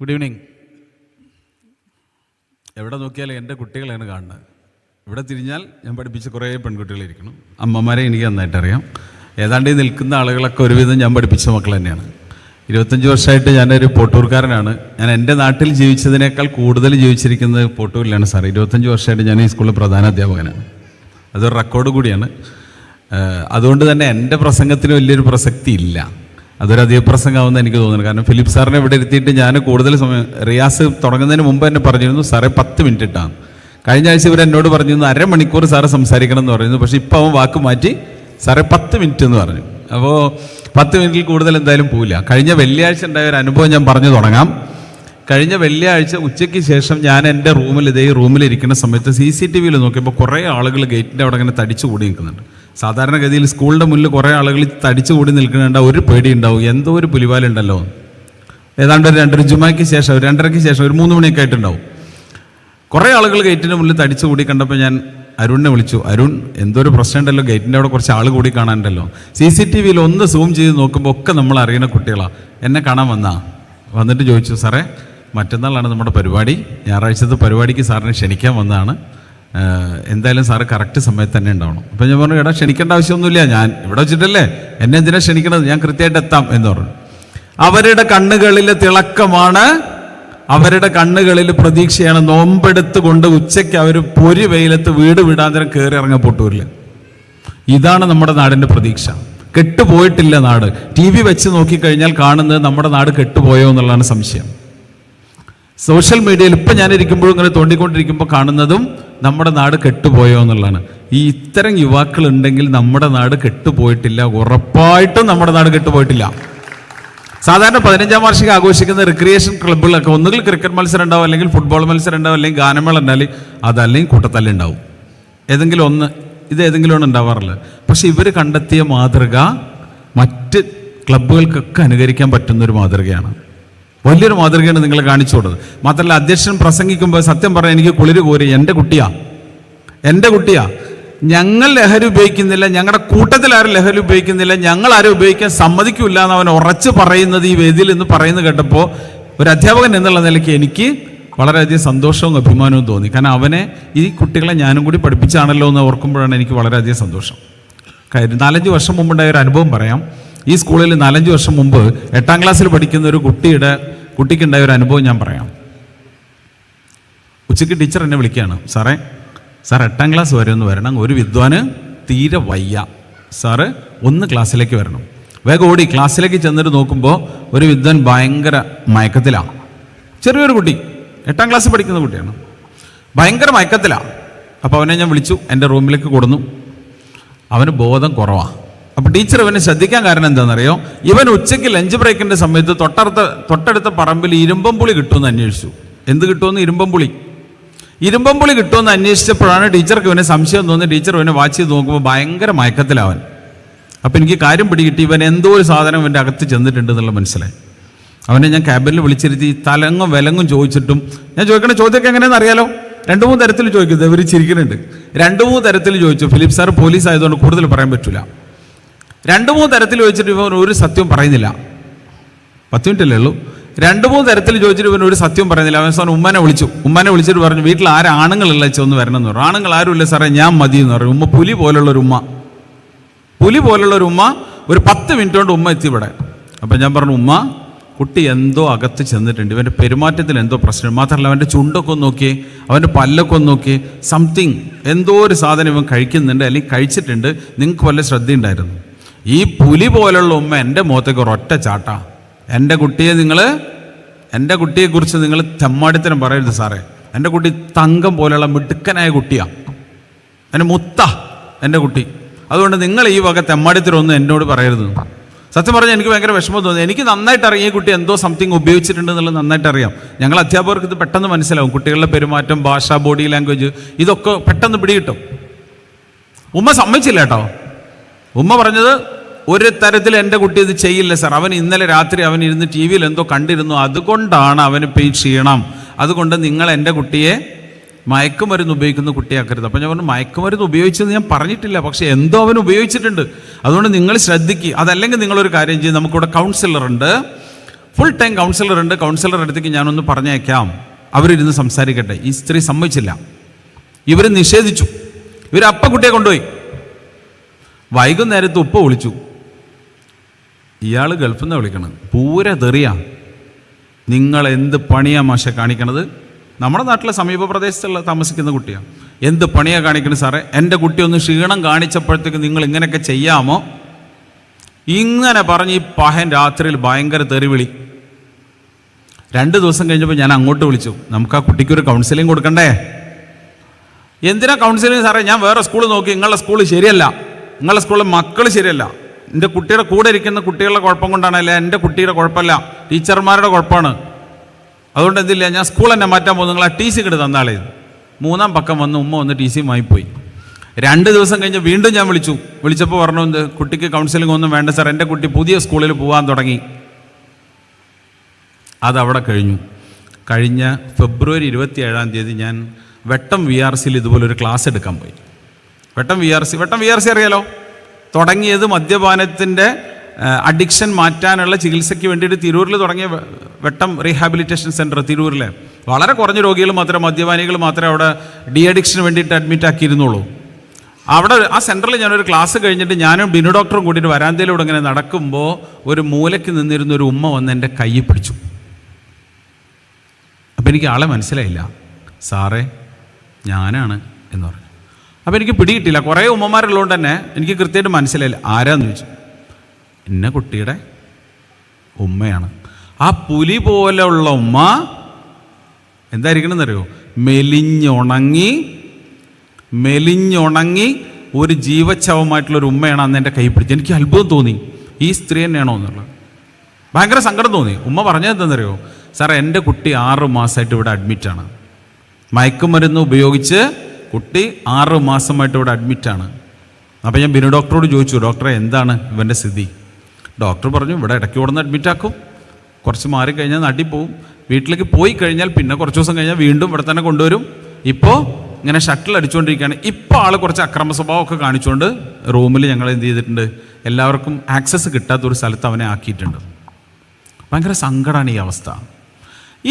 Good evening എവിടെ നോക്കിയാലും എന്റെ കുട്ടികളെയാണ് കാണുന്നത്. ഇവിടെ തിരിഞ്ഞാൽ ഞാൻ പഠിപ്പിച്ച കുറേ പെൺകുട്ടികളിരിക്കണം അമ്മമാരെ എനിക്ക് നന്നായിട്ട് അറിയാം. ഏതാണ്ട് ഈ നിൽക്കുന്ന ആളുകളൊക്കെ ഒരുവിധം ഞാൻ പഠിപ്പിച്ച മക്കൾ തന്നെയാണ്. ഇരുപത്തഞ്ച് വർഷമായിട്ട് ഞാനൊരു പോട്ടൂർക്കാരനാണ്. ഞാൻ എന്റെ നാട്ടിൽ ജീവിച്ചതിനേക്കാൾ കൂടുതൽ ജീവിച്ചിരിക്കുന്നത് പോട്ടൂരിലാണ് സാർ ഇരുപത്തഞ്ച് വർഷമായിട്ട് ഞാൻ ഈ സ്കൂളിൽ പ്രധാന അധ്യാപകനാണ്. അതൊരു റെക്കോർഡ് കൂടിയാണ്. അതുകൊണ്ട് തന്നെ എന്റെ പ്രസംഗത്തിന് വലിയൊരു പ്രസക്തി ഇല്ല. അതൊരു അധിക പ്രസംഗമാവുമെന്ന് എനിക്ക് തോന്നുന്നു. കാരണം ഫിലിപ്പ് സാറിനെ ഇവിടെ ഇരുത്തിയിട്ട് ഞാൻ കൂടുതൽ സമയം റിയാസ് തുടങ്ങുന്നതിന് മുമ്പ് തന്നെ പറഞ്ഞിരുന്നു സാറേ പത്ത് മിനിറ്റ് ഇട്ടാണ് കഴിഞ്ഞ ആഴ്ച ഇവർ എന്നോട് പറഞ്ഞിരുന്നു അരമണിക്കൂർ സാറ് സംസാരിക്കണം എന്ന് പറയുന്നു പക്ഷേ ഇപ്പോൾ അവൻ വാക്ക് മാറ്റി സാറേ പത്ത് മിനിറ്റ് എന്ന് പറഞ്ഞു. അപ്പോൾ പത്ത് മിനിറ്റിൽ കൂടുതൽ എന്തായാലും പോവില്ല. കഴിഞ്ഞ വെള്ളിയാഴ്ച ഉണ്ടായ ഒരു അനുഭവം ഞാൻ പറഞ്ഞു തുടങ്ങാം. കഴിഞ്ഞ വെള്ളിയാഴ്ച ഉച്ചയ്ക്ക് ശേഷം ഞാൻ എന്റെ റൂമിൽ ഇതേ റൂമിൽ ഇരിക്കുന്ന സമയത്ത് സി സി ടി വിയിൽ നോക്കിയപ്പോൾ കുറേ ആളുകൾ ഗേറ്റിന്റെ അവിടെ ഇങ്ങനെ തടിച്ചു കൂടി നിൽക്കുന്നുണ്ട്. സാധാരണഗതിയിൽ സ്കൂളിന്റെ മുന്നിൽ കുറേ ആളുകൾ തടിച്ചു കൂടി നിൽക്കുന്നുണ്ട് ഒരു പേടി ഉണ്ടാവും. എന്തോ ഒരു പുലിവാലുണ്ടല്ലോ ഏതാണ്ട് ഒരു രണ്ടര ജുമായ്ക്ക് ശേഷം ഒരു രണ്ടരയ്ക്ക് ശേഷം ഒരു മൂന്ന് മണിയൊക്കെ ആയിട്ടുണ്ടാവും. കുറേ ആളുകൾ ഗേറ്റിന്റെ മുന്നിൽ തടിച്ചു കൂടി കണ്ടപ്പോൾ ഞാൻ അരുണിനെ വിളിച്ചു. അരുൺ എന്തോ ഒരു പ്രശ്നം ഉണ്ടല്ലോ. ഗേറ്റിന്റെ അവിടെ കുറച്ച് ആൾ കൂടി കാണാനുണ്ടല്ലോ. സി സി ടി വിയിൽ ഒന്ന് സൂം ചെയ്ത് നോക്കുമ്പോൾ ഒക്കെ നമ്മൾ അറിയുന്ന കുട്ടികളാണ് എന്നെ കാണാൻ വന്നാ? വന്നിട്ട് ചോദിച്ചു സാറേ മറ്റന്നാളാണ് നമ്മുടെ പരിപാടി. ഞായറാഴ്ചത്തെ പരിപാടിക്ക് സാറിനെ ക്ഷണിക്കാൻ വന്നതാണ്. എന്തായാലും സാറ് കറക്റ്റ് സമയത്ത് തന്നെ ഉണ്ടാവണം. അപ്പം ഞാൻ പറഞ്ഞു എടാ ക്ഷണിക്കേണ്ട ആവശ്യമൊന്നുമില്ല. ഞാൻ ഇവിടെ വെച്ചിട്ടല്ലേ. എന്നെ എന്തിനാ ക്ഷണിക്കണത്? ഞാൻ കൃത്യമായിട്ട് എത്താം എന്ന് പറഞ്ഞു. അവരുടെ കണ്ണുകളിലെ തിളക്കമാണ്. അവരുടെ കണ്ണുകളിൽ പ്രതീക്ഷയാണ് നോമ്പെടുത്ത് കൊണ്ട് ഉച്ചയ്ക്ക് അവർ പൊരി വെയിലത്ത് വീട് വിടാന്തരം കയറി ഇറങ്ങാൻ ഇതാണ് നമ്മുടെ നാടിന്റെ പ്രതീക്ഷ. കെട്ടുപോയിട്ടില്ല നാട്. ടി വി വെച്ച് നോക്കിക്കഴിഞ്ഞാൽ കാണുന്നത് നമ്മുടെ നാട് കെട്ടുപോയോ എന്നുള്ളതാണ് സംശയം. സോഷ്യൽ മീഡിയയിൽ ഇപ്പം ഞാനിരിക്കുമ്പോഴും ഇങ്ങനെ തോണ്ടിക്കൊണ്ടിരിക്കുമ്പോൾ കാണുന്നതും നമ്മുടെ നാട് കെട്ടുപോയോ എന്നുള്ളതാണ്. ഈ ഇത്തരം യുവാക്കൾ ഉണ്ടെങ്കിൽ നമ്മുടെ നാട് കെട്ടുപോയിട്ടില്ല ഉറപ്പായിട്ടും നമ്മുടെ നാട് കെട്ടുപോയിട്ടില്ല. സാധാരണ പതിനഞ്ചാം വാർഷികം ആഘോഷിക്കുന്ന റിക്രിയേഷൻ ക്ലബ്ബുകളൊക്കെ ഒന്നുകിൽ ക്രിക്കറ്റ് മത്സരം ഉണ്ടാവും അല്ലെങ്കിൽ ഫുട്ബോൾ മത്സരം ഉണ്ടാവും അല്ലെങ്കിൽ ഗാനമേള ഉണ്ടാവും അതല്ലെങ്കിൽ കൂട്ടത്തല്ല ഉണ്ടാവും. ഏതെങ്കിലും ഒന്ന് ഇത് ഏതെങ്കിലും ഒന്ന് ഉണ്ടാവാറില്ല പക്ഷെ ഇവർ കണ്ടെത്തിയ മാതൃക മറ്റ് ക്ലബ്ബുകൾക്കൊക്കെ അനുകരിക്കാൻ പറ്റുന്ന ഒരു മാതൃകയാണ്. വലിയൊരു മാതൃകയാണ് നിങ്ങളെ കാണിച്ചു കൊടുത്തത്. മാത്രമല്ല അധ്യക്ഷൻ പ്രസംഗിക്കുമ്പോൾ സത്യം പറഞ്ഞാൽ എനിക്ക് കുളിര് കോരി എന്റെ കുട്ടിയാ എന്റെ കുട്ടിയാ ഞങ്ങൾ ലഹരി ഉപയോഗിക്കുന്നില്ല ഞങ്ങളുടെ കൂട്ടത്തിൽ ആരും ലഹരി ഉപയോഗിക്കുന്നില്ല ഞങ്ങൾ ആരും ഉപയോഗിക്കാൻ സമ്മതിക്കില്ല എന്ന് അവൻ ഉറച്ച് പറയുന്നത് ഈ വേദിയിൽ നിന്ന് പറയുന്നത് കേട്ടപ്പോൾ ഒരു അധ്യാപകൻ എന്നുള്ള നിലയ്ക്ക് എനിക്ക് വളരെയധികം സന്തോഷവും അഭിമാനവും തോന്നി. കാരണം അവനെ ഈ കുട്ടികളെ ഞാനും കൂടി പഠിപ്പിച്ചാണല്ലോ എന്ന് ഓർക്കുമ്പോഴാണ് എനിക്ക് വളരെയധികം സന്തോഷം. കാര്യം നാലഞ്ച് വർഷം മുമ്പുണ്ടായ ഒരു അനുഭവം പറയാം. ഈ സ്കൂളിൽ നാലഞ്ച് വർഷം മുമ്പ് എട്ടാം ക്ലാസ്സിൽ പഠിക്കുന്ന ഒരു കുട്ടിയുടെ കുട്ടിക്കുണ്ടായ ഒരു അനുഭവം ഞാൻ പറയാം. ഉച്ചയ്ക്ക് ടീച്ചർ എന്നെ വിളിക്കുകയാണ് സാറേ സാർ എട്ടാം ക്ലാസ് വരെ ഒന്ന് വരണം. ഒരു വിദ്വാന് തീരെ വയ്യ. സാറ് ഒന്ന് ക്ലാസ്സിലേക്ക് വരണം. വേഗം ഓടി ക്ലാസ്സിലേക്ക് ചെന്നിട്ട് നോക്കുമ്പോൾ ഒരു വിദ്വാൻ ഭയങ്കര മയക്കത്തിലാണ് ചെറിയൊരു കുട്ടി എട്ടാം ക്ലാസ് പഠിക്കുന്ന കുട്ടിയാണ്. ഭയങ്കര മയക്കത്തിലാണ് അപ്പോൾ അവനെ ഞാൻ വിളിച്ചു എന്റെ റൂമിലേക്ക് കൊടുന്നു. അവന് ബോധം കുറവാണ് അപ്പോൾ ടീച്ചർ ഇവനെ ശ്രദ്ധിക്കാൻ കാരണം എന്താണെന്നറിയോ? ഇവൻ ഉച്ചയ്ക്ക് ലഞ്ച് ബ്രേക്കിന്റെ സമയത്ത് തൊട്ടടുത്ത തൊട്ടടുത്ത പറമ്പിൽ ഇരുമ്പം പുളി കിട്ടുമെന്ന് അന്വേഷിച്ചു. എന്ത് കിട്ടുമെന്ന്? ഇരുമ്പം പുളി. ഇരുമ്പം പുളി കിട്ടുമെന്ന് അന്വേഷിച്ചപ്പോഴാണ് ടീച്ചർക്ക് ഇവനെ സംശയം തോന്നി ടീച്ചർ ഇവനെ വാച്ച് ചെയ്ത് നോക്കുമ്പോൾ ഭയങ്കര മയക്കത്തിലാവൻ അപ്പം എനിക്ക് കാര്യം പിടികിട്ടി. ഇവൻ എന്തോ ഒരു സാധനം ഇവന്റെ അകത്ത് ചെന്നിട്ടുണ്ട് എന്നുള്ള മനസ്സിലായി. അവനെ ഞാൻ ക്യാബിനിൽ വിളിച്ചിരുത്തി തലങ്ങും വിലങ്ങും ചോദിച്ചിട്ടും ഞാൻ ചോദിക്കണ ചോദ്യമൊക്കെ എങ്ങനെയാണെന്ന് അറിയാലോ? രണ്ട് മൂന്ന് തരത്തിൽ ചോദിക്കുന്നത് ഇവർ ചിരിക്കുന്നുണ്ട്. രണ്ട് മൂന്ന് തരത്തിൽ ചോദിച്ചു. ഫിലിപ്പ് സാർ പോലീസ് ആയതുകൊണ്ട് കൂടുതൽ പറയാൻ പറ്റില്ല രണ്ട് മൂന്ന് തരത്തിൽ ചോദിച്ചിട്ട് ഇവൻ ഒരു സത്യവും പറയുന്നില്ല. പത്ത് മിനിറ്റ് അല്ലേ ഉള്ളൂ? രണ്ട് മൂന്ന് തരത്തിൽ ചോദിച്ചിട്ട് ഇവൻ ഒരു സത്യവും പറയുന്നില്ല. അവൻ സാർ ഉമ്മനെ വിളിച്ചു. ഉമ്മനെ വിളിച്ചിട്ട് പറഞ്ഞു വീട്ടിൽ ആരും ആണുങ്ങളല്ല ചെന്ന് വരണം എന്ന് പറഞ്ഞു. ആണുങ്ങൾ ആരുമില്ല സാറേ ഞാൻ മതി എന്ന് പറഞ്ഞു. ഉമ്മ പുലി പോലുള്ള ഒരു ഉമ്മ. പുലി പോലുള്ള ഒരു ഉമ്മ ഒരു പത്ത് മിനിറ്റ് കൊണ്ട് ഉമ്മ എത്തി ഇവിടെ. അപ്പം ഞാൻ പറഞ്ഞു ഉമ്മ കുട്ടി എന്തോ അകത്ത് ചെന്നിട്ടുണ്ട്. ഇവന്റെ പെരുമാറ്റത്തിൽ എന്തോ പ്രശ്നം. മാത്രമല്ല അവന്റെ ചുണ്ടൊക്കെ ഒന്ന് നോക്കിയേ അവന്റെ പല്ലൊക്കെ ഒന്ന് നോക്കിയേ. സംതിങ് എന്തോ ഒരു സാധനം ഇവൻ കഴിക്കുന്നുണ്ട്. അല്ലെങ്കിൽ കഴിച്ചിട്ടുണ്ട്. നിങ്ങൾക്ക് വല്ല ശ്രദ്ധയുണ്ടായിരുന്നു? ഈ പുലി പോലുള്ള ഉമ്മ എന്റെ മുഖത്തേക്ക് ഒരൊറ്റ ചാട്ടാ. എന്റെ കുട്ടിയെ നിങ്ങൾ എന്റെ കുട്ടിയെക്കുറിച്ച് നിങ്ങൾ തെമ്മാടിത്തരം പറയരുത് സാറേ. എന്റെ കുട്ടി തങ്കം പോലെയുള്ള മിടുക്കനായ കുട്ടിയാണ് എന്റെ മുത്ത എന്റെ കുട്ടി. അതുകൊണ്ട് നിങ്ങൾ ഈ വക തെമ്മാടിത്തരമൊന്നും എന്നോട് പറയരുത്. സത്യം പറഞ്ഞാൽ എനിക്ക് ഭയങ്കര വിഷമം തോന്നി. എനിക്ക് നന്നായിട്ട് അറിയാം ഈ കുട്ടി എന്തോ സംതിങ് ഉപയോഗിച്ചിട്ടുണ്ട് എന്നുള്ളത് നന്നായിട്ട് അറിയാം. ഞങ്ങൾ അധ്യാപകർക്ക് ഇത് പെട്ടെന്ന് മനസ്സിലാവും. കുട്ടികളുടെ പെരുമാറ്റം ഭാഷ ബോഡി ലാംഗ്വേജ് ഇതൊക്കെ പെട്ടെന്ന് പിടികിട്ടും. ഉമ്മ സമ്മതിച്ചില്ല കേട്ടോ. ഉമ്മ പറഞ്ഞത് ഒരു തരത്തിൽ എന്റെ കുട്ടി ഇത് ചെയ്യില്ല സാർ. അവൻ ഇന്നലെ രാത്രി അവൻ ഇരുന്ന് ടി വിയിൽ എന്തോ കണ്ടിരുന്നു. അതുകൊണ്ടാണ് അവന് ഈ ക്ഷീണം. അതുകൊണ്ട് നിങ്ങൾ എന്റെ കുട്ടിയെ മയക്കുമരുന്ന് ഉപയോഗിക്കുന്ന കുട്ടിയാക്കരുത്. അപ്പം ഞാൻ പറഞ്ഞു മയക്കുമരുന്ന് ഉപയോഗിച്ചെന്ന് ഞാൻ പറഞ്ഞിട്ടില്ല. പക്ഷേ എന്തോ അവൻ ഉപയോഗിച്ചിട്ടുണ്ട്. അതുകൊണ്ട് നിങ്ങൾ ശ്രദ്ധിക്കുക അതല്ലെങ്കിൽ നിങ്ങളൊരു കാര്യം ചെയ്യും. നമുക്കിവിടെ കൗൺസിലറുണ്ട് ഫുൾ ടൈം കൗൺസിലറുണ്ട് കൗൺസിലർ അടുത്തേക്ക് ഞാനൊന്ന് പറഞ്ഞേക്കാം. അവരിരുന്ന് സംസാരിക്കട്ടെ. ഈ സ്ത്രീ സമ്മതിച്ചില്ല. ഇവർ നിഷേധിച്ചു. ഇവർ അപ്പ കുട്ടിയെ കൊണ്ടുപോയി. വൈകുന്നേരത്ത് ഉപ്പ വിളിച്ചു. ഇയാൾ ഗൾഫിൽ നിന്ന് വിളിക്കണം പൂര തെറിയാ. നിങ്ങൾ എന്ത് പണിയാ മാഷ കാണിക്കണത്? നമ്മുടെ നാട്ടിലെ സമീപ പ്രദേശത്തുള്ള താമസിക്കുന്ന കുട്ടിയാണ് എന്ത് പണിയാ കാണിക്കണത് സാറേ? എന്റെ കുട്ടി ഒന്ന് ക്ഷീണം കാണിച്ചപ്പോഴത്തേക്ക് നിങ്ങൾ ഇങ്ങനെയൊക്കെ ചെയ്യാമോ? ഇങ്ങനെ പറഞ്ഞ് ഈ പഹൻ രാത്രിയിൽ ഭയങ്കര തെറിവിളി രണ്ട് ദിവസം കഴിഞ്ഞപ്പോൾ ഞാൻ അങ്ങോട്ട് വിളിച്ചു. നമുക്ക് ആ കുട്ടിക്കൊരു കൗൺസിലിംഗ് കൊടുക്കണ്ടേ? എന്തിനാ കൗൺസിലിംഗ് സാറേ? ഞാൻ വേറെ സ്കൂൾ നോക്കി. നിങ്ങളുടെ സ്കൂൾ ശരിയല്ല. നിങ്ങളുടെ സ്കൂളിലെ മക്കൾ ശരിയല്ല. എന്റെ കുട്ടിയുടെ കൂടെ ഇരിക്കുന്ന കുട്ടികളുടെ കുഴപ്പം കൊണ്ടാണ് അല്ല എന്റെ കുട്ടിയുടെ കുഴപ്പമല്ല. ടീച്ചർമാരുടെ കുഴപ്പമാണ്. അതുകൊണ്ട് എന്തില്ല ഞാൻ സ്കൂൾ തന്നെ മാറ്റാൻ പോകുന്നു. നിങ്ങൾ ആ ടി സി കിട്ട് തന്നാളേ. മൂന്നാം പക്കം വന്ന് ഉമ്മ വന്ന് ടി സി പോയി രണ്ട് ദിവസം കഴിഞ്ഞ് വീണ്ടും ഞാൻ വിളിച്ചു. വിളിച്ചപ്പോൾ പറഞ്ഞു എന്ത് കുട്ടിക്ക് കൗൺസിലിംഗ് ഒന്നും വേണ്ട സാർ എന്റെ കുട്ടി പുതിയ സ്കൂളിൽ പോകാൻ തുടങ്ങി. അതവിടെ കഴിഞ്ഞു. കഴിഞ്ഞ ഫെബ്രുവരി ഇരുപത്തി ഏഴാം തീയതി ഞാൻ വെട്ടം വി ആർ സിയിൽ ഇതുപോലൊരു ക്ലാസ് എടുക്കാൻ പോയി. Vettam V R C Vettam V R C അറിയാലോ? തുടങ്ങിയത് മദ്യപാനത്തിന്റെ അഡിക്ഷൻ മാറ്റാനുള്ള ചികിത്സയ്ക്ക് വേണ്ടിയിട്ട് തിരൂരിൽ തുടങ്ങിയ വെട്ടം റീഹാബിലിറ്റേഷൻ സെന്റർ തിരൂരിലെ. വളരെ കുറഞ്ഞ രോഗികൾ മാത്രമേ മദ്യപാനികൾ മാത്രമേ അവിടെ ഡി അഡിക്ഷന് വേണ്ടിയിട്ട് അഡ്മിറ്റ് ആക്കിയിരുന്നുള്ളൂ. അവിടെ ആ സെന്ററിൽ ഞാനൊരു ക്ലാസ് കഴിഞ്ഞിട്ട് ഞാനും ബിനു ഡോക്ടറും കൂടിയിട്ട് വരാന്തയിലൂടെ ഇങ്ങനെ നടക്കുമ്പോൾ ഒരു മൂലയ്ക്ക് നിന്നിരുന്ന ഒരു ഉമ്മ വന്ന് എന്റെ കൈ പിടിച്ചു. അപ്പം എനിക്ക് ആളെ മനസ്സിലായില്ല. സാറേ ഞാനാണ് എന്ന് പറഞ്ഞു. അപ്പം എനിക്ക് പിടികിട്ടില്ല. കുറേ ഉമ്മമാരുള്ളതുകൊണ്ട് തന്നെ എനിക്ക് കൃത്യമായിട്ട് മനസ്സിലായില്ല. ആരാന്ന് ചോദിച്ചു. എന്നെ കുട്ടിയുടെ ഉമ്മയാണ്. ആ പുലി പോലെയുള്ള ഉമ്മ എന്തായിരിക്കണമെന്നറിയോ മെലിഞ്ഞുണങ്ങി മെലിഞ്ഞുണങ്ങി ഒരു ജീവച്ഛവമായിട്ടുള്ള ഒരു ഉമ്മയാണ് അന്ന് എന്റെ കൈ പിടിച്ചത്. എനിക്ക് അത്ഭുതം തോന്നി. ഈ സ്ത്രീ തന്നെയാണോ എന്നുള്ളത്. ഭയങ്കര സങ്കടം തോന്നി. ഉമ്മ പറഞ്ഞത് എന്താണെന്നറിയോ? സാറേ എന്റെ കുട്ടി ആറ് മാസമായിട്ട് ഇവിടെ അഡ്മിറ്റാണ് മയക്കുമരുന്ന് ഉപയോഗിച്ച് കുട്ടി ആറ് മാസമായിട്ട് ഇവിടെ അഡ്മിറ്റാണ് അപ്പോൾ ഞാൻ ബിനു ഡോക്ടറോട് ചോദിച്ചു ഡോക്ടറെ എന്താണ് ഇവന്റെ സ്ഥിതി? ഡോക്ടർ പറഞ്ഞു ഇവിടെ ഇടയ്ക്ക് കൊടുന്ന് അഡ്മിറ്റാക്കും കുറച്ച് മാറിക്കഴിഞ്ഞാൽ നാട്ടിൽ പോവും. വീട്ടിലേക്ക് പോയി കഴിഞ്ഞാൽ പിന്നെ കുറച്ച് ദിവസം കഴിഞ്ഞാൽ വീണ്ടും ഇവിടെ തന്നെ കൊണ്ടുവരും. ഇപ്പോൾ ഇങ്ങനെ ഷട്ടിൽ അടിച്ചുകൊണ്ടിരിക്കുകയാണ്. ഇപ്പോൾ ആൾ കുറച്ച് അക്രമ സ്വഭാവമൊക്കെ കാണിച്ചുകൊണ്ട് റൂമിൽ ഞങ്ങൾ എന്ത് ചെയ്തിട്ടുണ്ട്? എല്ലാവർക്കും ആക്സസ് കിട്ടാത്ത ഒരു സ്ഥലത്ത് അവനെ ആക്കിയിട്ടുണ്ട്. ഭയങ്കര സങ്കടമാണ് ഈ അവസ്ഥ.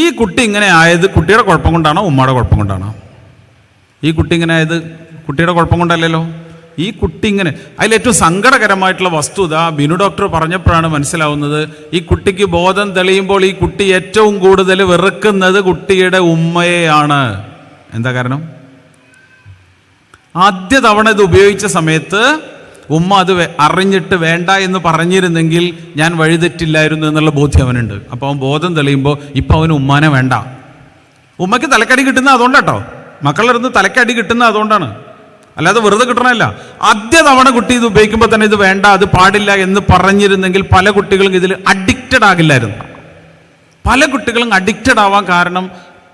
ഈ കുട്ടി ഇങ്ങനെ ആയത് കുട്ടിയുടെ കുഴപ്പം കൊണ്ടാണോ ഉമ്മയുടെ കുഴപ്പം കൊണ്ടാണോ? ഈ കുട്ടി ഇങ്ങനെ ആയത് കുട്ടിയുടെ കുഴപ്പം കൊണ്ടല്ലല്ലോ? ഈ കുട്ടി ഇങ്ങനെ അതിലേറ്റവും സങ്കടകരമായിട്ടുള്ള വസ്തുത ബിനു ഡോക്ടർ പറഞ്ഞപ്പോഴാണ് മനസ്സിലാവുന്നത്. ഈ കുട്ടിക്ക് ബോധം തെളിയുമ്പോൾ ഈ കുട്ടി ഏറ്റവും കൂടുതൽ വെറുക്കുന്നത് കുട്ടിയുടെ ഉമ്മയെയാണ്. എന്താ കാരണം? ആദ്യ തവണ ഇത് ഉപയോഗിച്ച സമയത്ത് ഉമ്മ അത് അറിഞ്ഞിട്ട് വേണ്ട എന്ന് പറഞ്ഞിരുന്നെങ്കിൽ ഞാൻ വഴിതെറ്റില്ലായിരുന്നു എന്നുള്ള ബോധ്യം അവനുണ്ട്. അപ്പോൾ അവൻ ബോധം തെളിയുമ്പോൾ ഇപ്പം അവന് ഉമ്മാനെ വേണ്ട. ഉമ്മയ്ക്ക് തലക്കടി കിട്ടുന്ന അതുകൊണ്ടാട്ടോ. മക്കളുടെ അടുത്ത് തലക്കടി കിട്ടുന്ന അതുകൊണ്ടാണ്. അല്ലാതെ വെറുതെ കിട്ടണമല്ല ആദ്യ തവണ കുട്ടി ഇത് ഉപയോഗിക്കുമ്പോൾ തന്നെ ഇത് വേണ്ട അത് പാടില്ല എന്ന് പറഞ്ഞിരുന്നെങ്കിൽ പല കുട്ടികളും ഇതിൽ അഡിക്റ്റഡ് ആകില്ലായിരുന്നു. പല കുട്ടികളും അഡിക്റ്റഡ് ആവാൻ കാരണം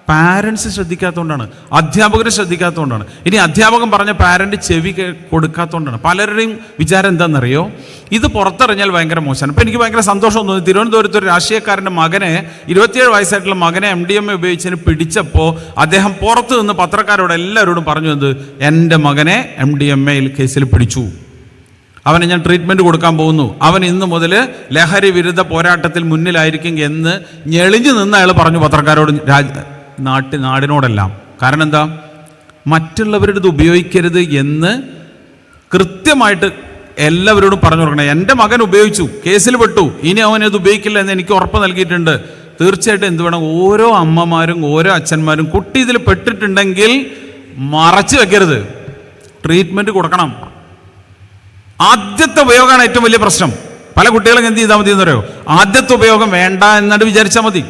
പാരൻസ് ശ്രദ്ധിക്കാത്തതുകൊണ്ടാണ് അധ്യാപകർ ശ്രദ്ധിക്കാത്തതുകൊണ്ടാണ്. ഇനി അധ്യാപകൻ പറഞ്ഞ പാരന്റ് ചെവി കൊടുക്കാത്തതുകൊണ്ടാണ്. പലരുടെയും വിചാരം എന്താണെന്നറിയോ? ഇത് പുറത്തിറങ്ങിയാൽ ഭയങ്കര മോശമാണ്. അപ്പോൾ എനിക്ക് ഭയങ്കര സന്തോഷം തോന്നി. തിരുവനന്തപുരത്ത് ഒരു രാഷ്ട്രീയക്കാരന്റെ മകനെ ഇരുപത്തിയേഴ് വയസ്സായിട്ടുള്ള മകനെ എം ഡി എം എ ഉപയോഗിച്ചതിന് പിടിച്ചപ്പോൾ അദ്ദേഹം പുറത്ത് നിന്ന് പത്രക്കാരോട് എല്ലാവരോടും പറഞ്ഞു എന്ത്? എന്റെ മകനെ എം ഡി എം എയിൽ കേസിൽ പിടിച്ചു. അവനെ ഞാൻ ട്രീറ്റ്മെന്റ് കൊടുക്കാൻ പോകുന്നു. അവൻ ഇന്ന് മുതൽ ലഹരി വിരുദ്ധ പോരാട്ടത്തിൽ മുന്നിലായിരിക്കും എന്ന് ഞെളിഞ്ഞു നിന്ന് അയാൾ പറഞ്ഞു പത്രക്കാരോട് നാട്ടി നാടിനോടെല്ലാം. കാരണം എന്താ? മറ്റുള്ളവരുടെ ഇത് ഉപയോഗിക്കരുത് എന്ന് കൃത്യമായിട്ട് എല്ലാവരോടും പറഞ്ഞു കൊടുക്കണം. എന്റെ മകൻ ഉപയോഗിച്ചു കേസിൽ പെട്ടു. ഇനി അവൻ ഇത് ഉപയോഗിക്കില്ല എന്ന് എനിക്ക് ഉറപ്പ് നൽകിയിട്ടുണ്ട്. തീർച്ചയായിട്ടും എന്ത് വേണം? ഓരോ അമ്മമാരും ഓരോ അച്ഛന്മാരും കുട്ടി ഇതിൽ പെട്ടിട്ടുണ്ടെങ്കിൽ മറച്ചു വെക്കരുത്. ട്രീറ്റ്മെന്റ് കൊടുക്കണം. ആദ്യത്തെ ഉപയോഗമാണ് ഏറ്റവും വലിയ പ്രശ്നം. പല കുട്ടികളും എന്ത് ചെയ്താൽ മതി എന്നറിയോ ആദ്യത്തെ ഉപയോഗം വേണ്ട എന്നിട്ട് വിചാരിച്ചാൽ മതി.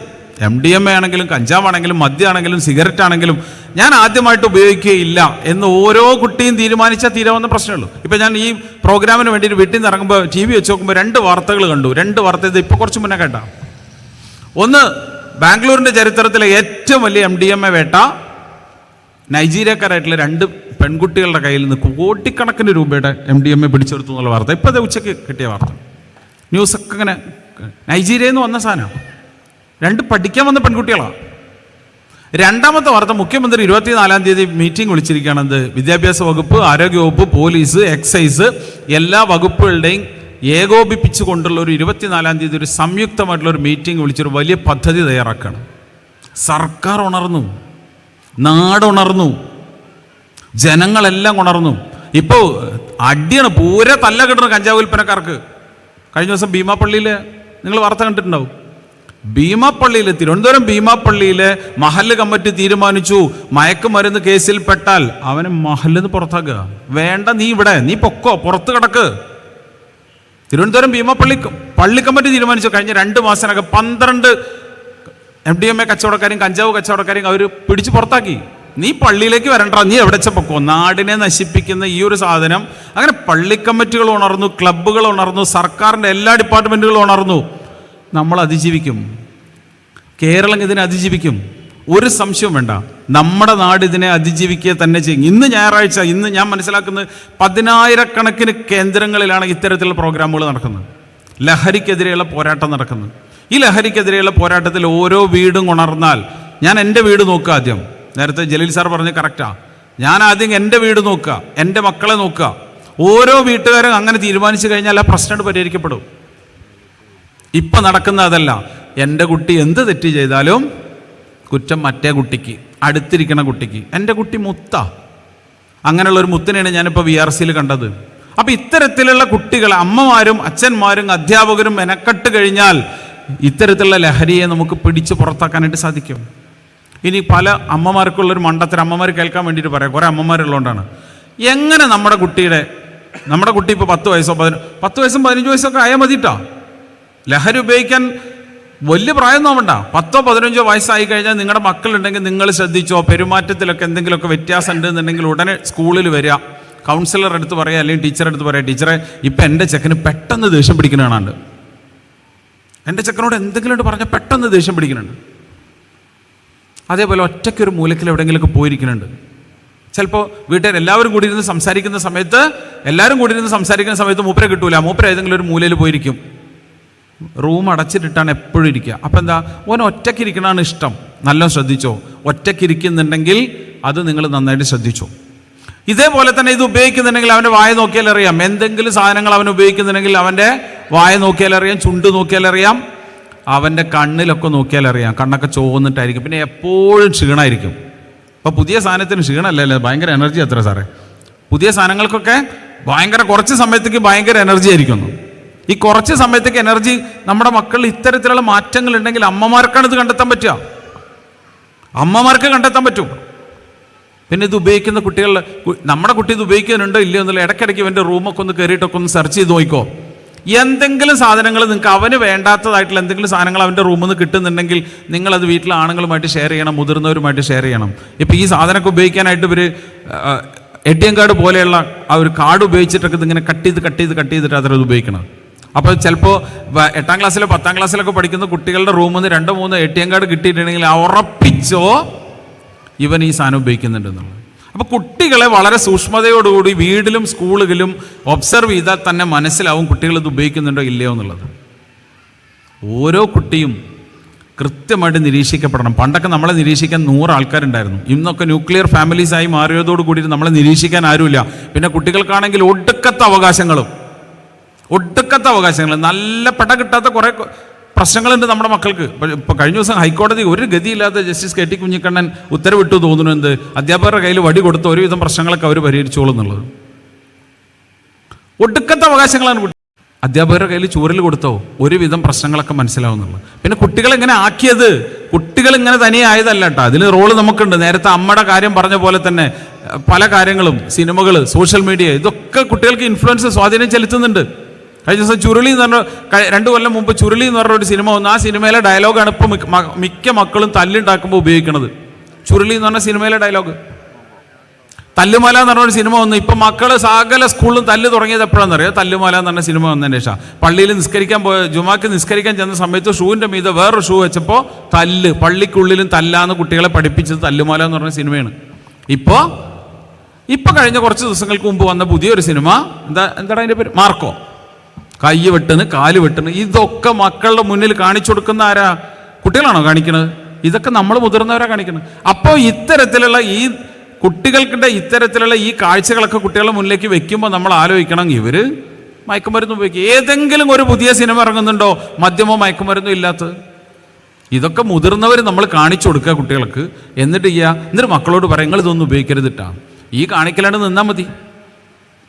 എം ഡി എം എ ആണെങ്കിലും കഞ്ചാവാണെങ്കിലും മദ്യമാണെങ്കിലും സിഗരറ്റ് ആണെങ്കിലും ഞാൻ ആദ്യമായിട്ട് ഉപയോഗിക്കുകയില്ല എന്ന് ഓരോ കുട്ടിയും തീരുമാനിച്ചാൽ തീരാവുന്ന പ്രശ്നമുള്ളൂ. ഇപ്പം ഞാൻ ഈ പ്രോഗ്രാമിന് വേണ്ടിയിട്ട് വീട്ടിൽ നിന്ന് ഇറങ്ങുമ്പോൾ ടി വി വെച്ച് നോക്കുമ്പോൾ രണ്ട് വാർത്തകൾ കണ്ടു. രണ്ട് വാർത്ത ഇത് ഇപ്പോൾ കുറച്ച് മുന്നേ കേട്ടാ. ഒന്ന് ബാംഗ്ലൂരിന്റെ ചരിത്രത്തിലെ ഏറ്റവും വലിയ എം ഡി എം എ വേട്ട. നൈജീരിയക്കാരായിട്ടുള്ള രണ്ട് പെൺകുട്ടികളുടെ കയ്യിൽ നിന്ന് കോടിക്കണക്കിന് രൂപയുടെ എം ഡി എം എ പിടിച്ചെടുത്തു എന്നുള്ള വാർത്ത. ഇപ്പോൾ അത് ഉച്ചയ്ക്ക് കിട്ടിയ വാർത്ത. ന്യൂസൊക്കെ ഇങ്ങനെ നൈജീരിയയിൽ നിന്ന് വന്ന സാധനം. രണ്ട് പഠിക്കാൻ വന്ന പെൺകുട്ടികളാണ് രണ്ടാമത്തെ വാർത്ത മുഖ്യമന്ത്രി ഇരുപത്തിനാലാം തീയതി മീറ്റിംഗ് വിളിച്ചിരിക്കുകയാണ്. വിളിച്ചിരിക്കുകയാണെന്ത് വിദ്യാഭ്യാസ വകുപ്പ് ആരോഗ്യ വകുപ്പ് പോലീസ് എക്സൈസ് എല്ലാ വകുപ്പുകളുടെയും ഏകോപിപ്പിച്ചു കൊണ്ടുള്ള ഒരു ഇരുപത്തിനാലാം തീയതി ഒരു സംയുക്തമായിട്ടുള്ള ഒരു മീറ്റിംഗ് വിളിച്ചൊരു വലിയ പദ്ധതി തയ്യാറാക്കുകയാണ് സർക്കാർ ഉണർന്നു. നാടുണർന്നു ജനങ്ങളെല്ലാം ഉണർന്നു. ഇപ്പോൾ അടിയാണ് പൂരെ തല്ല കിട്ടുന്ന കഞ്ചാവ് വിൽപ്പനക്കാർക്ക്. കഴിഞ്ഞ ദിവസം ഭീമാപ്പള്ളിയിൽ നിങ്ങൾ വാർത്ത കണ്ടിട്ടുണ്ടാവും. ഭീമാപ്പള്ളിയിൽ തിരുവനന്തപുരം ഭീമാപ്പള്ളിയിലെ മഹല്ല് കമ്മിറ്റി തീരുമാനിച്ചു. മയക്കുമരുന്ന് കേസിൽ പെട്ടാൽ അവനെ മഹല്ലിന്ന് പുറത്താക്കുക. വേണ്ട നീ ഇവിടെ നീ പൊക്കോ പുറത്ത് കിടക്ക്. തിരുവനന്തപുരം ഭീമാപ്പള്ളി പള്ളി കമ്മിറ്റി തീരുമാനിച്ചു. കഴിഞ്ഞ രണ്ട് മാസത്തിനകം പന്ത്രണ്ട് എം ഡി എം എ കച്ചവടക്കാരെയും കഞ്ചാവ് കച്ചവടക്കാരെയും അവർ പിടിച്ച് പുറത്താക്കി. നീ പള്ളിയിലേക്ക് വരണ്ട നീ എവിടെ പൊക്കോ? നാടിനെ നശിപ്പിക്കുന്ന ഈ ഒരു സാധനം അങ്ങനെ പള്ളി കമ്മിറ്റികൾ ഉണർന്നു ക്ലബ്ബുകൾ ഉണർന്നു സർക്കാരിന്റെ എല്ലാ ഡിപ്പാർട്ട്മെന്റുകളും ഉണർന്നു. നമ്മൾ അതിജീവിക്കും. കേരളം ഇതിനെ അതിജീവിക്കും. ഒരു സംശയവും വേണ്ട. നമ്മുടെ നാട് ഇതിനെ അതിജീവിക്കുക തന്നെ ചെയ്യും. ഇന്ന് ഞായറാഴ്ച ഇന്ന് ഞാൻ മനസ്സിലാക്കുന്നത് പതിനായിരക്കണക്കിന് കേന്ദ്രങ്ങളിലാണ് ഇത്തരത്തിലുള്ള പ്രോഗ്രാമുകൾ നടക്കുന്നത്. ലഹരിക്കെതിരെയുള്ള പോരാട്ടം നടക്കുന്നത്. ഈ ലഹരിക്കെതിരെയുള്ള പോരാട്ടത്തിൽ ഓരോ വീടും ഉണർന്നാൽ ഞാൻ എന്റെ വീട് നോക്കുക ആദ്യം. നേരത്തെ ജലീൽ സാർ പറഞ്ഞ് കറക്റ്റാ. ഞാൻ ആദ്യം എന്റെ വീട് നോക്കുക എന്റെ മക്കളെ നോക്കുക. ഓരോ വീട്ടുകാരും അങ്ങനെ തീരുമാനിച്ചു കഴിഞ്ഞാൽ ആ പ്രശ്നം പരിഹരിക്കപ്പെടും. ഇപ്പൊ നടക്കുന്ന അതല്ല എന്റെ കുട്ടി എന്ത് തെറ്റ് ചെയ്താലും കുറ്റം മറ്റേ കുട്ടിക്ക് അടുത്തിരിക്കണ കുട്ടിക്ക്. എന്റെ കുട്ടി മുത്ത. അങ്ങനെയുള്ള ഒരു മുത്തിനെയാണ് ഞാനിപ്പോൾ വി ആർ സിയിൽ കണ്ടത്. അപ്പം ഇത്തരത്തിലുള്ള കുട്ടികൾ അമ്മമാരും അച്ഛന്മാരും അധ്യാപകരും മെനക്കെട്ട് കഴിഞ്ഞാൽ ഇത്തരത്തിലുള്ള ലഹരിയെ നമുക്ക് പിടിച്ച് പുറത്താക്കാനായിട്ട് സാധിക്കും. ഇനി പല അമ്മമാർക്കുള്ളൊരു മണ്ടത്തിൽ അമ്മമാർ കേൾക്കാൻ വേണ്ടിയിട്ട് പറയാം. കുറേ അമ്മമാരുള്ളതുകൊണ്ടാണ് എങ്ങനെ നമ്മുടെ കുട്ടിയുടെ നമ്മുടെ കുട്ടി ഇപ്പോൾ പത്ത് വയസ്സോ പതിന പത്ത് വയസ്സും പതിനഞ്ച് വയസ്സൊക്കെ ആയാൽ മതിട്ടാ. ലഹരി ഉപയോഗിക്കാൻ വലിയ പ്രായം നോവണ്ട പത്തോ പതിനഞ്ചോ വയസ്സായി കഴിഞ്ഞാൽ നിങ്ങളുടെ മക്കളുണ്ടെങ്കിൽ നിങ്ങൾ ശ്രദ്ധിച്ചോ പെരുമാറ്റത്തിലൊക്കെ എന്തെങ്കിലുമൊക്കെ വ്യത്യാസം ഉണ്ടെന്നുണ്ടെങ്കിൽ ഉടനെ സ്കൂളിൽ വരിക. കൗൺസിലർ അടുത്ത് പറയുക അല്ലെങ്കിൽ ടീച്ചറെ അടുത്ത് പറയുക ടീച്ചറെ ഇപ്പം എന്റെ ചെക്കന് പെട്ടെന്ന് ദേഷ്യം പിടിക്കുന്ന എന്റെ ചെക്കനോട് എന്തെങ്കിലും പറഞ്ഞാൽ പെട്ടെന്ന് ദേഷ്യം പിടിക്കുന്നുണ്ട്. അതേപോലെ ഒറ്റയ്ക്കൊരു മൂലക്കിൽ എവിടെയെങ്കിലുമൊക്കെ പോയിരിക്കുന്നുണ്ട്. ചിലപ്പോൾ വീട്ടുകാർ എല്ലാവരും കൂടി ഇരുന്ന് സംസാരിക്കുന്ന സമയത്ത് എല്ലാവരും കൂടി ഇരുന്ന് സംസാരിക്കുന്ന സമയത്ത് മൂപ്പരെ കിട്ടൂല. മൂപ്പര ഏതെങ്കിലും ഒരു മൂലയിൽ പോയിരിക്കും. റൂം അടച്ചിട്ടിട്ടാണ് എപ്പോഴും ഇരിക്കുക. അപ്പം എന്താ? ഓൻ ഒറ്റയ്ക്കിരിക്കണമാണ് ഇഷ്ടം. നല്ല ശ്രദ്ധിച്ചോ? ഒറ്റയ്ക്കിരിക്കുന്നുണ്ടെങ്കിൽ അത് നിങ്ങൾ നന്നായിട്ട് ശ്രദ്ധിച്ചോ? ഇതേപോലെ തന്നെ ഇത് ഉപയോഗിക്കുന്നുണ്ടെങ്കിൽ അവന്റെ വായ നോക്കിയാൽ അറിയാം. എന്തെങ്കിലും സാധനങ്ങൾ അവൻ ഉപയോഗിക്കുന്നുണ്ടെങ്കിൽ അവന്റെ വായ നോക്കിയാൽ അറിയാം ചുണ്ട് നോക്കിയാൽ അറിയാം അവന്റെ കണ്ണിലൊക്കെ നോക്കിയാൽ അറിയാം. കണ്ണൊക്കെ ചോന്നിട്ടായിരിക്കും പിന്നെ എപ്പോഴും ക്ഷീണമായിരിക്കും ഇപ്പോൾ പുതിയ സാധനത്തിന് ക്ഷീണമല്ലേ? ഭയങ്കര എനർജി അത്ര സാറേ. പുതിയ സാധനങ്ങൾക്കൊക്കെ ഭയങ്കര കുറച്ച് സമയത്തേക്ക് ഭയങ്കര എനർജി ആയിരിക്കുന്നു. ഈ കുറച്ച് സമയത്തേക്ക് എനർജി നമ്മുടെ മക്കളിൽ ഇത്തരത്തിലുള്ള മാറ്റങ്ങൾ ഉണ്ടെങ്കിൽ അമ്മമാർക്കാണ് ഇത് കണ്ടെത്താൻ പറ്റുക. അമ്മമാർക്ക് കണ്ടെത്താൻ പറ്റും. പിന്നെ ഇത് ഉപയോഗിക്കുന്ന കുട്ടികൾ നമ്മുടെ കുട്ടി ഇത് ഉപയോഗിക്കുന്നുണ്ടോ ഇല്ലയോ എന്നുള്ള ഇടയ്ക്കിടയ്ക്ക് ഇവന്റെ റൂമൊക്കെ ഒന്ന് കയറിയിട്ടൊക്കെ ഒന്ന് സെർച്ച് ചെയ്ത് നോക്കിക്കോ. എന്തെങ്കിലും സാധനങ്ങൾ നിങ്ങൾക്ക് അവന് വേണ്ടാത്തതായിട്ടുള്ള എന്തെങ്കിലും സാധനങ്ങൾ അവന്റെ റൂമിൽ നിന്ന് കിട്ടുന്നുണ്ടെങ്കിൽ നിങ്ങളത് വീട്ടിലെ ആണുങ്ങളുമായിട്ട് ഷെയർ ചെയ്യണം മുതിർന്നവരുമായിട്ട് ഷെയർ ചെയ്യണം. ഇപ്പോൾ ഈ സാധനമൊക്കെ ഉപയോഗിക്കാനായിട്ട് ഇവർ എ ടി എം കാർഡ് പോലെയുള്ള ആ ഒരു കാർഡ് ഉപയോഗിച്ചിട്ടൊക്കെ ഇതിങ്ങനെ കട്ട് ചെയ്ത് കട്ട് ചെയ്ത് കട്ട് ചെയ്തിട്ട് അത്ര ഉപയോഗിക്കണം അപ്പോൾ ചിലപ്പോൾ എട്ടാം ക്ലാസ്സിലോ പത്താം ക്ലാസ്സിലൊക്കെ പഠിക്കുന്ന കുട്ടികളുടെ റൂമിൽ നിന്ന് രണ്ടോ മൂന്നോ എ ടി എം കാർഡ് കിട്ടിയിട്ടുണ്ടെങ്കിൽ ഉറപ്പിച്ചോ ഇവൻ ഈ സാധനം ഉപയോഗിക്കുന്നുണ്ടെന്നുള്ളത്. അപ്പോൾ കുട്ടികളെ വളരെ സൂക്ഷ്മതയോടുകൂടി വീട്ടിലും സ്കൂളുകളിലും ഒബ്സർവ് ചെയ്താൽ തന്നെ മനസ്സിലാവും കുട്ടികൾ ഇത് ഉപയോഗിക്കുന്നുണ്ടോ ഇല്ലയോ എന്നുള്ളത്. ഓരോ കുട്ടിയും കൃത്യമായിട്ട് നിരീക്ഷിക്കപ്പെടണം. പണ്ടൊക്കെ നമ്മളെ നിരീക്ഷിക്കാൻ നൂറ് ആൾക്കാരുണ്ടായിരുന്നു. ഇന്നൊക്കെ ന്യൂക്ലിയർ ഫാമിലീസായി മാറിയതോട് കൂടിയിട്ട് നമ്മളെ നിരീക്ഷിക്കാൻ ആരുമില്ല. പിന്നെ കുട്ടികൾക്കാണെങ്കിൽ ഒടുക്കത്തെ അവകാശങ്ങളും. ഒടുക്കത്തെ അവകാശങ്ങൾ. നല്ല പട കിട്ടാത്ത കുറേ പ്രശ്നങ്ങളുണ്ട് നമ്മുടെ മക്കൾക്ക്. ഇപ്പോൾ കഴിഞ്ഞ ദിവസം ഹൈക്കോടതി ഒരു ഗതിയില്ലാത്ത ജസ്റ്റിസ് കെ ടി കുഞ്ഞിക്കണ്ണൻ ഉത്തരവിട്ടു തോന്നുന്നു എന്ത്? അധ്യാപകരുടെ കയ്യിൽ വടി കൊടുത്ത് ഒരുവിധം പ്രശ്നങ്ങളൊക്കെ അവർ പരിഹരിച്ചോളും എന്നുള്ളത്. ഒടുക്കത്തെ അവകാശങ്ങളാണ് കുട്ടി അധ്യാപകരുടെ കയ്യിൽ ചൂരൽ കൊടുത്തോ ഒരുവിധം പ്രശ്നങ്ങളൊക്കെ മനസ്സിലാവുന്നുള്ളത് പിന്നെ കുട്ടികൾ ഇങ്ങനെ ആക്കിയത് കുട്ടികൾ ഇങ്ങനെ തനിയെ ആയതല്ല കേട്ടോ. അതിൽ റോൾ നമുക്കുണ്ട്. നേരത്തെ അമ്മയുടെ കാര്യം പറഞ്ഞ പോലെ തന്നെ പല കാര്യങ്ങളും സിനിമകൾ സോഷ്യൽ മീഡിയ ഇതൊക്കെ കുട്ടികൾക്ക് ഇൻഫ്ലുവൻസ് സ്വാധീനം ചെലുത്തുന്നുണ്ട്. കഴിഞ്ഞ ദിവസം ചുരുളി എന്ന് പറഞ്ഞ രണ്ടു കൊല്ലം മുമ്പ് ചുരുളി എന്ന് പറഞ്ഞ ഒരു സിനിമ വന്നു. ആ സിനിമയിലെ ഡയലോഗാണ് ഇപ്പോൾ മിക്ക- മക്കളും തല്ലുണ്ടാക്കുമ്പോൾ ഉപയോഗിക്കുന്നത് ചുരുളി എന്ന് പറഞ്ഞ സിനിമയിലെ ഡയലോഗ് തല്ലുമല എന്ന് പറഞ്ഞ ഒരു സിനിമ വന്നു. ഇപ്പം മക്കൾ സകല സ്കൂളിലും തല്ല് തുടങ്ങിയത് എപ്പോഴാണെന്ന് അറിയാം തല്ലുമല എന്ന് പറഞ്ഞ സിനിമ വന്നതിന് ശേഷം. പള്ളിയിൽ നിസ്കരിക്കാൻ പോയ ജുമാക്ക് നിസ്കരിക്കാൻ ചെന്ന സമയത്ത് ഷൂവിന്റെ മീതെ വേറൊരു ഷൂ വെച്ചപ്പോൾ തല്ല് പള്ളിക്കുള്ളിലും തല്ലാന്ന് കുട്ടികളെ പഠിപ്പിച്ചത് തല്ലുമല എന്ന് പറഞ്ഞ സിനിമയാണ്. ഇപ്പോൾ ഇപ്പോൾ കഴിഞ്ഞ കുറച്ച് ദിവസങ്ങൾക്ക് മുമ്പ് വന്ന പുതിയൊരു സിനിമ എന്താ എന്താണ് അതിന്റെ പേര്? മാർക്കോ. കൈ വെട്ടണ് കാൽ വെട്ടണ് ഇതൊക്കെ മക്കളുടെ മുന്നിൽ കാണിച്ചു കൊടുക്കുന്ന ആരാ? കുട്ടികളാണോ കാണിക്കുന്നത് ഇതൊക്കെ നമ്മൾ മുതിർന്നവരാ കാണിക്കുന്നത് അപ്പോൾ ഇത്തരത്തിലുള്ള ഈ കുട്ടികൾക്കിടെ ഇത്തരത്തിലുള്ള ഈ കാഴ്ചകളൊക്കെ കുട്ടികളുടെ മുന്നിലേക്ക് വെക്കുമ്പോൾ നമ്മൾ ആലോചിക്കണം ഇവർ മയക്കുമരുന്ന് ഉപയോഗിക്കും ഏതെങ്കിലും ഒരു പുതിയ സിനിമ ഇറങ്ങുന്നുണ്ടോ? മദ്യമോ മയക്കുമരുന്നോ ഇല്ലാത്തത് ഇതൊക്കെ മുതിർന്നവർ നമ്മൾ കാണിച്ചു കൊടുക്കുക കുട്ടികൾക്ക്. എന്നിട്ട് ചെയ്യുക എന്നിട്ട് മക്കളോട് പറയുക നിങ്ങൾ ഇതൊന്നും ഉപയോഗിക്കരുതിട്ടാണ് ഈ കാണിക്കലാണ്ട് നിന്നാൽ മതി.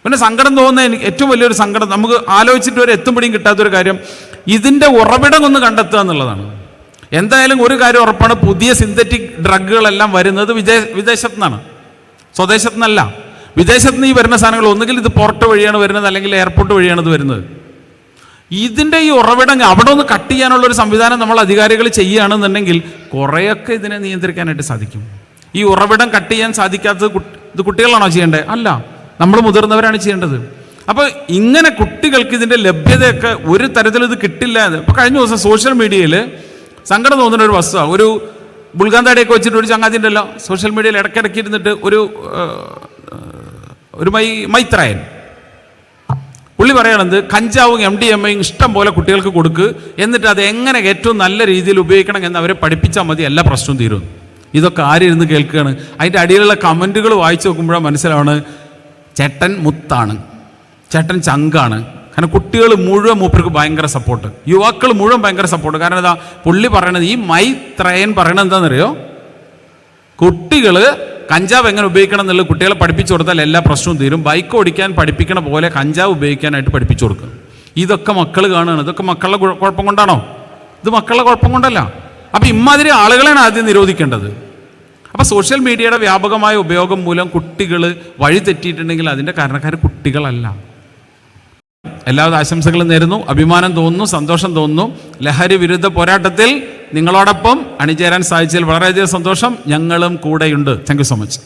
പിന്നെ സങ്കടം തോന്നുന്ന എനിക്ക് ഏറ്റവും വലിയൊരു സങ്കടം നമുക്ക് ആലോചിച്ചിട്ട് വരെ എത്തും പിടിയും കിട്ടാത്തൊരു കാര്യം ഇതിന്റെ ഉറവിടം ഒന്ന് കണ്ടെത്തുക എന്നുള്ളതാണ്. എന്തായാലും ഒരു കാര്യം ഉറപ്പാണ് പുതിയ സിന്തറ്റിക് ഡ്രഗുകളെല്ലാം വരുന്നത് വിദേശ വിദേശത്തു നിന്നാണ് സ്വദേശത്തു നിന്നല്ല വിദേശത്ത് നിന്ന് ഈ വരുന്ന സാധനങ്ങൾ ഒന്നുകിൽ ഇത് പോർട്ട് വഴിയാണ് വരുന്നത് അല്ലെങ്കിൽ എയർപോർട്ട് വഴിയാണ് ഇത് വരുന്നത്. ഇതിന്റെ ഈ ഉറവിടം അവിടെ ഒന്ന് കട്ട് ചെയ്യാനുള്ള ഒരു സംവിധാനം നമ്മൾ അധികാരികൾ ചെയ്യുകയാണെന്നുണ്ടെങ്കിൽ കുറേയൊക്കെ ഇതിനെ നിയന്ത്രിക്കാനായിട്ട് സാധിക്കും. ഈ ഉറവിടം കട്ട് ചെയ്യാൻ സാധിക്കാത്തത് ഇത് കുട്ടികളാണോ ചെയ്യേണ്ടത്? അല്ല. നമ്മൾ മുതിർന്നവരാണ് ചെയ്യേണ്ടത്. അപ്പോൾ ഇങ്ങനെ കുട്ടികൾക്ക് ഇതിന്റെ ലഭ്യതയൊക്കെ ഒരു തരത്തിലും ഇത് കിട്ടില്ല എന്ന്. ഇപ്പോൾ കഴിഞ്ഞ ദിവസം സോഷ്യൽ മീഡിയയിൽ സങ്കടം തോന്നുന്ന ഒരു വസ്തുവാണ് ഒരു ബുൾഗാന്താടിയൊക്കെ വെച്ചിട്ട് ഒരു ചങ്ങാതി ഉണ്ടല്ലോ സോഷ്യൽ മീഡിയയിൽ ഇടയ്ക്കിടയ്ക്ക് ഇരുന്നിട്ട് ഒരു ഒരു മൈ മൈത്രായൻ. പുള്ളി പറയണത് കഞ്ചാവും എം ഡി എം ഐയും ഇഷ്ടം പോലെ കുട്ടികൾക്ക് കൊടുക്ക്. എന്നിട്ട് അത് എങ്ങനെ ഏറ്റവും നല്ല രീതിയിൽ ഉപയോഗിക്കണം എന്ന് അവരെ പഠിപ്പിച്ചാൽ മതി എല്ലാ പ്രശ്നവും തീരും. ഇതൊക്കെ ആരിരുന്ന് കേൾക്കുകയാണ്? അതിന്റെ അടിയിലുള്ള കമന്റുകൾ വായിച്ചു നോക്കുമ്പോഴാണ് മനസ്സിലാവണ് ചേട്ടൻ മുത്താണ്. ചേട്ടൻ ചങ്കാണ്. കാരണം കുട്ടികൾ മുഴുവൻ മൂപ്പർക്ക് ഭയങ്കര സപ്പോർട്ട് യുവാക്കൾ മുഴുവൻ ഭയങ്കര സപ്പോർട്ട് കാരണം എന്താ? പുള്ളി പറയണത് ഈ മൈ ത്രയൻ പറയണത് എന്താണെന്നറിയോ കുട്ടികൾ കഞ്ചാവ് എങ്ങനെ ഉപയോഗിക്കണം എന്നുള്ളത് കുട്ടികളെ പഠിപ്പിച്ചു കൊടുത്താൽ എല്ലാ പ്രശ്നവും തീരും. ബൈക്ക് ഓടിക്കാൻ പഠിപ്പിക്കണ പോലെ കഞ്ചാവ് ഉപയോഗിക്കാനായിട്ട് പഠിപ്പിച്ചു കൊടുക്കുക ഇതൊക്കെ മക്കൾ കാണുകയാണ്. ഇതൊക്കെ മക്കളുടെ കുഴ- കുഴപ്പം കൊണ്ടാണോ? ഇത് മക്കളുടെ കുഴപ്പം കൊണ്ടല്ല. അപ്പം ഇമ്മാതിരി ആളുകളെയാണ് ആദ്യം നിരോധിക്കേണ്ടത്. അപ്പം സോഷ്യൽ മീഡിയയുടെ വ്യാപകമായ ഉപയോഗം മൂലം കുട്ടികൾ വഴിതെറ്റിയിട്ടുണ്ടെങ്കിൽ അതിന്റെ കാരണക്കാർ കുട്ടികളല്ല. എല്ലാവിധ ആശംസകളും നേരുന്നു. അഭിമാനം തോന്നുന്നു സന്തോഷം തോന്നുന്നു. ലഹരി വിരുദ്ധ പോരാട്ടത്തിൽ നിങ്ങളോടൊപ്പം അണിചേരാൻ സാധിച്ചതിൽ വളരെയധികം സന്തോഷം. ഞങ്ങളും കൂടെയുണ്ട്. Thank you so much